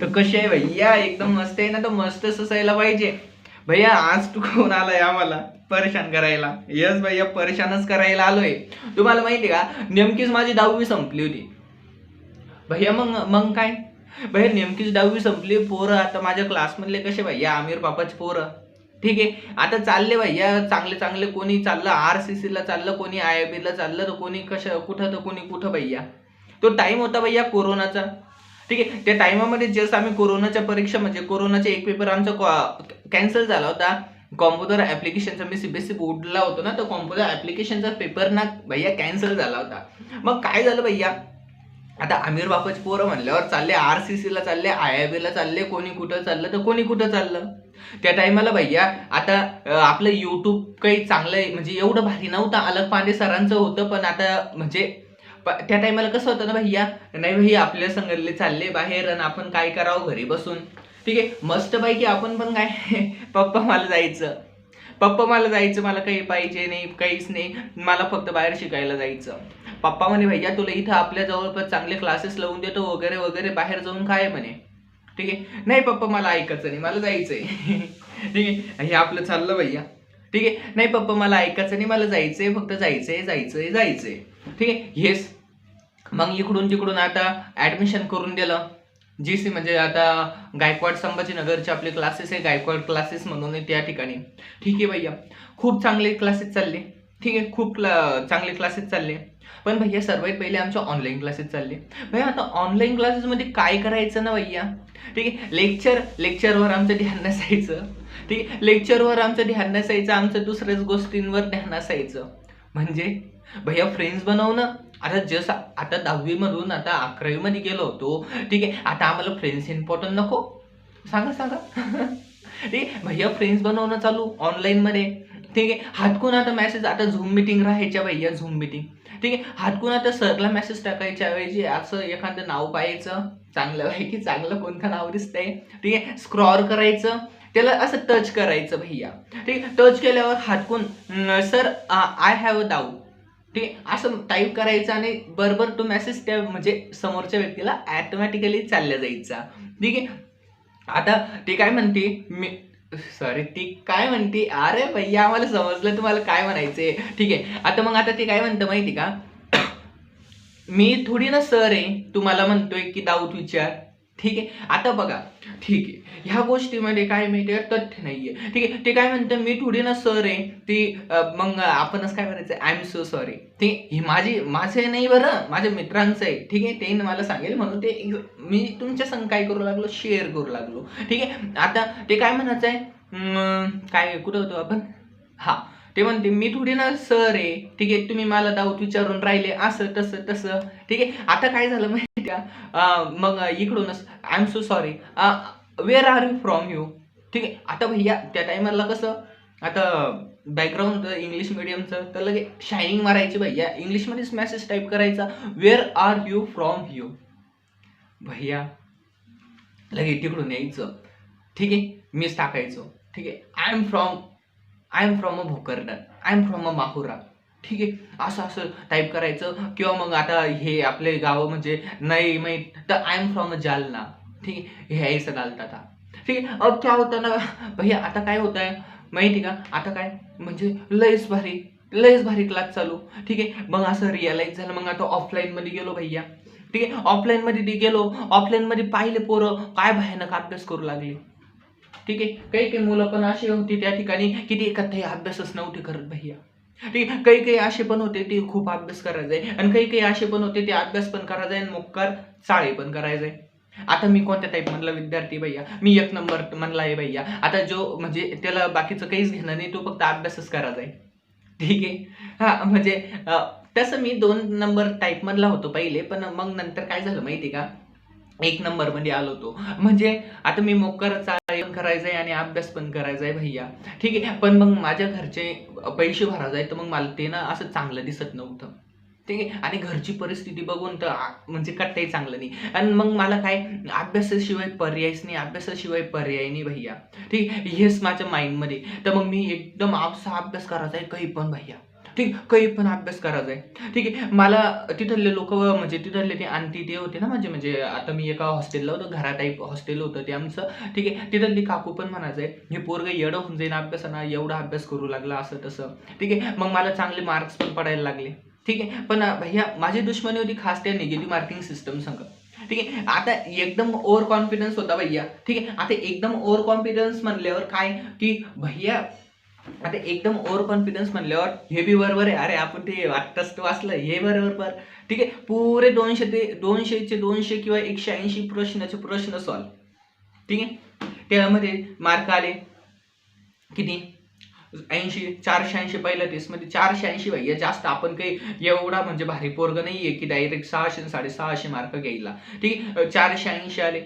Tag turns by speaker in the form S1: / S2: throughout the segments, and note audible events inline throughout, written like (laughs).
S1: तर कशी आहे भैया? एकदम मस्त आहे ना तर मस्त असायला पाहिजे. भैया आज तू कोण आलाय आम्हाला? परेशान करायला. यस भैया परेशानच करायला आलोय. तुम्हाला माहिती का? नेमकीच माझी दहावी संपली होती. भैया मग मग काय? भैया नेमकीच दहावी संपली. पोरं आता माझ्या क्लासमधले कसे भैया? आमिर बापाचे पोरं. ठीक आहे? आता चालले भैया. चांगले चांगले कोणी चाललं? आर सी सीला चाललं कोणी आय बी ला चाललं तर कोणी कसं कुठं तर कोणी कुठं भैया? तो टाइम होता भैया कोरोनाचा. ठीक आहे. त्या टायमामध्ये जस्ट आम्ही कोरोनाच्या परीक्षा म्हणजे कोरोनाचा एक पेपर आमचा कॅन्सल झाला होता. कॉम्प्युटर ऍप्लिकेशनचा मी सीबीएसई बोर्डला होतो ना तर कॉम्प्युटर ऍप्लिकेशनचा पेपर ना भैया कॅन्सल झाला होता. मग काय झालं भैया? आता आमिर बापाची पोरं म्हणल्यावर चालले आर सी सीला चालले आय आय बीला चालले कोणी कुठं चाललं तर कोणी कुठं चाललं? त्या टायमाला भैया आता आपलं यूट्यूब काही चांगलं आहे म्हणजे एवढं भारी नव्हतं अलग पांडे सरांचं होतं पण आता म्हणजे त्या टायमाला कसं होतं ना भैया नाही भैया आपल्या संगतले चालले बाहेर आणि आपण काय करावं घरी बसून. ठीक आहे? मस्त पैकी आपण पण काय (laughs) पप्पा मला जायचं. पप्पा मला जायचं मला काही पाहिजे नाही काहीच नाही. मला फक्त बाहेर शिकायला जायचं. पप्पा म्हणे भैया तुला इथं आपल्या जवळपास चांगले क्लासेस लावून देतो वगैरे वगैरे बाहेर जाऊन काय म्हणे? ठीक आहे? नाही पप्पा मला ऐकायचं नाही मला जायचंय. (laughs) ठीक आहे? हे आपलं चाललं भैया. ठीक आहे? नाही पप्पा मला ऐकायचं नाही मला जायचंय फक्त जायचंय जायचंय जायचंय. ठीक आहे? हेच मग इकडून तिकडून आता ऍडमिशन करून दिलं. जी सी म्हणजे आता गायकवाड संभाजीनगरचे आपले क्लासेस आहे गायकवाड क्लासेस म्हणून आहे त्या ठिकाणी. ठीक आहे भैया. खूप चांगले क्लासेस चालले. ठीक आहे? खूप क्ला- चांगले क्लासेस चालले. पण भैया सर्वात पहिले आमचे ऑनलाईन क्लासेस चालले. भैया आता ऑनलाईन क्लासेसमध्ये काय करायचं ना भैया? ठीक आहे? लेक्चर लेक्चरवर आमचं ध्यान नसायचं. ठीक आहे लेक्चरवर आमचं ध्यान नसायचं आमचं दुसऱ्याच गोष्टींवर ध्यान असायचं. म्हणजे भैया फ्रेंड्स बनवणं आता जस आता दहावीमधून आता अकरावीमध्ये गेलो होतो. ठीक आहे आता आम्हाला फ्रेंड्स इम्पॉर्टंट नको. सांगा सांगा. (laughs) ठीक आहे भैया फ्रेंड्स बनवणं चालू ऑनलाईनमध्ये ठीक आहे हातकून आता मेसेज आता झूम मिटिंग राहायच्या भैया झूम मिटिंग ठीक आहे हातकून आता सरला मेसेज टाकायच्या ऐवजी असं एखादं नाव पाहायचं. चांगलं आहे की चांगलं कोणतं नाव दिसतंय. ठीक आहे स्क्रॉल करायचं. त्याला असं टच करायचं भैया. ठीक टच केल्यावर हातकून sir I have a doubt ठीक असं टाईप करायचं आणि बरोबर तो मेसेज त्या म्हणजे समोरच्या व्यक्तीला ॲटोमॅटिकली चालल्या जायचा. ठीक आहे? आता ती काय म्हणते? मी सॉरी ती काय म्हणते? अरे भैया आम्हाला समजलं तुम्हाला काय म्हणायचंय. ठीक आहे? आता मग आता ते काय म्हणतं माहिती का? (coughs) मी थोडी ना सर आहे. तुम्हाला म्हणतोय की दाऊत विचार. ठीक आहे? आता बघा. ठीक आहे. ह्या गोष्टीमध्ये काय माहिती आहे? तथ्य नाहीये. ठीक आहे? ते काय म्हणतं? मी थोडी ना सर आहे. ती मग आपणच काय करायचं आय एम सो सॉरी ठीक आहे ही माझी माझं नाही बरं. माझ्या मित्रांचं आहे. ठीक आहे? ते मला सांगेल. म्हणून ते मी तुमच्या संग काय करू लागलो? शेअर करू लागलो. ठीक आहे? आता ते काय म्हणायचं आहे? काय कुठं होतो आपण? हा. ते म्हणते मी थोडी ना सर आहे. ठीक आहे? तुम्ही मला दाऊत विचारून राहिले. असं तसं तसं. ठीक आहे? आता काय झालं का? मग इकडूनच. I am so sorry where are you from you ठीक आहे. आता भैया त्या टायमाला कसं? आता बॅकग्राऊंड इंग्लिश मिडियमचं तर लगे शायनिंग मारायची भैया. इंग्लिशमध्येच मेसेज टाईप करायचा. Where are you from you भैया लगे तिकडून यायचं. ठीक आहे? मीच टाकायचो. ठीक आहे? I am from I am from a Bhokardan I am from a Mahura ठीक आहे. असं असं टाईप करायचं. किंवा मग आता हे आपले गाव म्हणजे नाही माहीत तर I am from a Jalna. ठीक आहे. हे ऐसं घालतात आता ठीक आहे. अब क्या होतं ना? भैया आता काय होत आहे माहिती का? आता काय? म्हणजे लयच भारी. लयच भारी क्लास चालू. ठीक आहे. मग असं रिअलाईज झालं. मग आता ऑफलाईनमध्ये गेलो भैया. ठीक आहे. ऑफलाईनमध्ये ती गेलो. ऑफलाईनमध्ये पाहिले पोरं. काय भयानक अभ्यास करू लागले. ठीक आहे. काही काही मुलं पण अशी होती त्या ठिकाणी की ती एकत्र अभ्यासच नव्हती करत भैया. ठीक आहे काही काही असे पण होते ते खूप अभ्यास करायचे. आणि काही काही असे पण होते ते अभ्यास पण करायचे आणि मोक्कार चाळे पण करायचे. आता मी कोणत्या टाईप मधला विद्यार्थी भैया? मी एक नंबर म्हणला आहे भैया. आता जो म्हणजे त्याला बाकीचं काहीच घेणं नाही तो फक्त अभ्यासच करायचा आहे. ठीक आहे? हा म्हणजे तसं मी दोन नंबर टाईप मधला होतो पहिले पण मग नंतर काय झालं माहिती का? एक नंबरमध्ये आलो होतो म्हणजे आता मी मोकर चाळी करायचंय आणि अभ्यास पण करायचा आहे भैया. ठीक आहे? पण मग माझ्या घरचे पैसे भरायचे आहे तर मग मला ते ना असं चांगलं दिसत नव्हतं. ठीक आहे? आणि घरची परिस्थिती बघून तर म्हणजे कट्टाही चांगलं नाही. आणि मग मला काय अभ्यासाशिवाय पर्यायच नाही अभ्यासाशिवाय पर्याय नाही भैया. ठीक आहे? हेच माझ्या माइंडमध्ये तर मग मी एकदम असा अभ्यास करायचा आहे काही पण भैया. ठीक काही पण अभ्यास करायचा आहे ठीक आहे मला तिथले लोक म्हणजे तिथले ते आणती ते होते ना म्हणजे म्हणजे आता मी एका हॉस्टेलला होतो घरा टाईप हॉस्टेल होतं ते आमचं. ठीक आहे तिथली काकू पण म्हणायचं आहे हे पोरग येडं होऊन जाईल अभ्यासाना एवढा अभ्यास करू लागला असं तसं. ठीक आहे मग मला चांगले मार्क्स पण पडायला लागले. ठीक आहे पण भैया माझी दुश्मनी होती खास त्या निगेटिव्ह मार्किंग सिस्टम संग. ठीक आहे आता एकदम ओव्हर कॉन्फिडन्स होता भैया. ठीक आहे आता एकदम ओव्हर कॉन्फिडन्स म्हणल्यावर काय? की भैया आता एकदम ओव्हर कॉन्फिडन्स म्हणल्यावर हे बी बरोबर आहे. अरे आपण ते वाटतच तो वाचलं हे बरोबर पर ठीक आहे पुरे दोनशे ते दोनशेचे दोनशे किंवा एकशे ऐंशी प्रश्नाचे प्रश्न सॉल्व ठीक आहे? त्यामध्ये मार्क आले. किती? ऐंशी चारशे ऐंशी पहिल्या टेस्टमध्ये चारशे ऐंशी भैया जास्त आपण काही एवढा म्हणजे भारी पोरग नाही आहे की डायरेक्ट सहाशे साडेसहाशे मार्क घ्यायला. ठीक आहे? चारशे ऐंशी आले.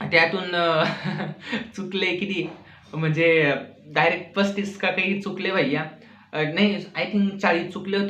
S1: त्यातून (laughs) चुकले किती? म्हणजे डायरेक्ट पस्तीस का काही चुकले भैया. नाही आय थिंक चाळीस चुकले होते.